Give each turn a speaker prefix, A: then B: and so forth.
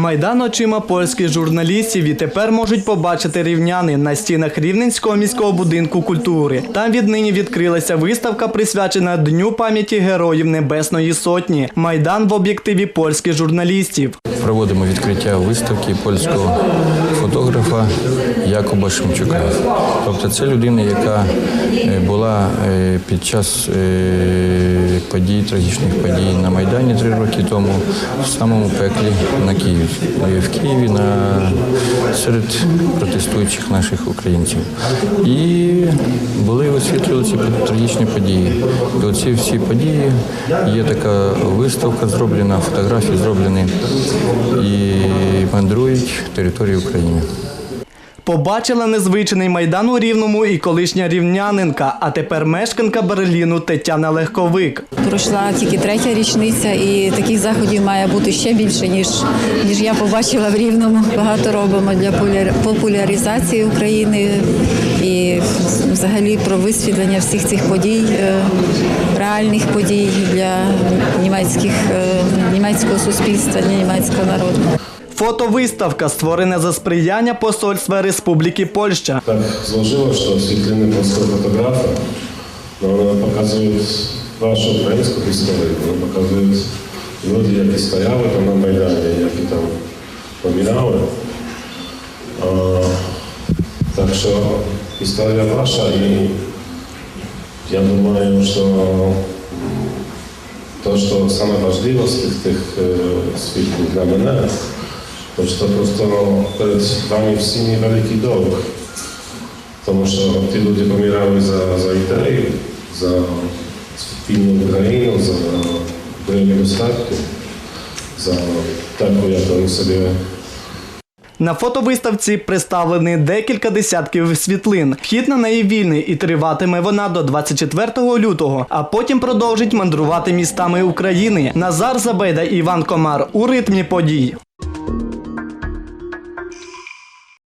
A: Майдан очима польських журналістів і тепер можуть побачити рівняни на стінах Рівненського міського будинку культури. Там віднині відкрилася виставка, присвячена Дню пам'яті героїв Небесної Сотні. Майдан в об'єктиві польських журналістів.
B: Проводимо відкриття виставки польського фотографа Якоба Шемчука. Тобто це людина, яка е, була е, під час е, подій, трагічних подій на Майдані три роки тому, в самому пеклі на Києві. В Києві на, серед протестуючих наших українців. І були освітлювали ці трагічні події. І оці всі події є така виставка зроблена, фотографії зроблені і мандрують територію України.
A: Побачила незвичний майдан у Рівному і колишня рівнянинка, а тепер мешканка Берліну Тетяна Легковик.
C: Пройшла тільки третя річниця, і таких заходів має бути ще більше, ніж, ніж я побачила в Рівному. Багато робимо для популяризації України і взагалі про висвітлення всіх цих подій, е, реальних подій для німецьких, е, німецького суспільства, для німецького народу.
A: Фотовиставка створена за сприяння посольства Республіки Польща.
D: Złożyło, że oświetlenie polskiego fotografa, no one pokazują waszą ukraińską historię, one pokazują ludzi, jakie stojały tam na Majdanie, jakie tam pominały. A, także historia wasza i ja думаю, що to, що саме важливо з тих, е, свідків для мене, то що просто перед вами всіми великий долг. Тому що ті люди помирали за, за ідею, за вільну Україну, за бойові достатки, за таку, як вони собі
A: На фотовиставці представлені декілька десятків світлин. Вхід на неї вільний і триватиме вона до 24 лютого, а потім продовжить мандрувати містами України. Назар Забейда, Іван Комар у ритмі подій.